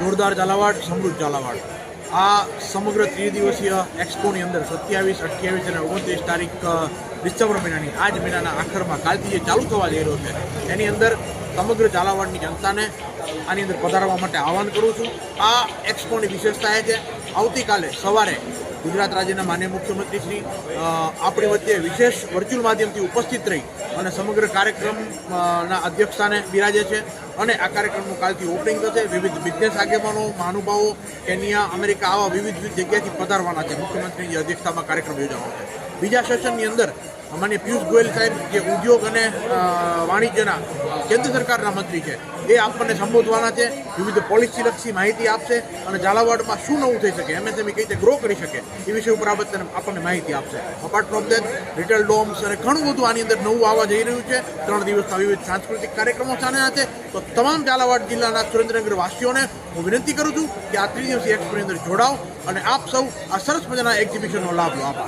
જોરદાર ઝાલાવાડ, સમૃદ્ધ ઝાલાવાડ. આ સમગ્ર ત્રિદિવસીય એક્સપોની અંદર સત્યાવીસ, અઠ્યાવીસ અને ઓગણત્રીસ તારીખ ડિસેમ્બર મહિનાની, આ જ મહિનાના આખરમાં કાલથી જે ચાલુ થવા જઈ રહ્યો છે. એની અંદર સમગ્ર ઝાલાવાડની જનતાને આની અંદર પધારવા માટે આહવાન કરું છું. આ એક્સપોની વિશેષતા એ છે, આવતીકાલે સવારે ગુજરાત રાજ્યના માન્ય મુખ્યમંત્રી શ્રી આપણી વચ્ચે વિશેષ વર્ચ્યુઅલ માધ્યમથી ઉપસ્થિત રહી અને સમગ્ર કાર્યક્રમના અધ્યક્ષસ્થાને બિરાજે છે અને આ કાર્યક્રમનું કાલથી ઓપનિંગ થશે. વિવિધ બિઝનેસ આગેવાનો, મહાનુભાવો કેનિયા, અમેરિકા આવા વિવિધ જગ્યાથી પધારવાના છે. મુખ્યમંત્રીની અધ્યક્ષતામાં કાર્યક્રમ યોજાવાનો છે. બીજા સેશનની અંદર અમાન્ય પિયુષ ગોયલ સાહેબ, જે ઉદ્યોગ અને વાણિજ્યના કેન્દ્ર સરકારના મંત્રી છે. એ આપણને સંબોધવાના છે. વિવિધ પોલિસીલક્ષી માહિતી આપશે અને ઝાલાવાડમાં શું નવું થઈ શકે, એમએસએમઈ કઈ રીતે ગ્રો કરી શકે, એ વિષય ઉપર આપણને માહિતી આપશે. Apart from that retail Doms અને ઘણું બધું આની અંદર નવું આવવા જઈ રહ્યું છે. ત્રણ દિવસના વિવિધ સાંસ્કૃતિક કાર્યક્રમો સામેના છે. તો તમામ ઝાલાવાડ જિલ્લાના સુરેન્દ્રનગર વાસીઓને હું વિનંતી કરું છું કે આ ત્રિદિવસીય એક્સપોની અંદર જોડાઓ અને આપ સૌ આ સરસ મજાના એક્ઝિબિશનનો લાભ લો. આભાર.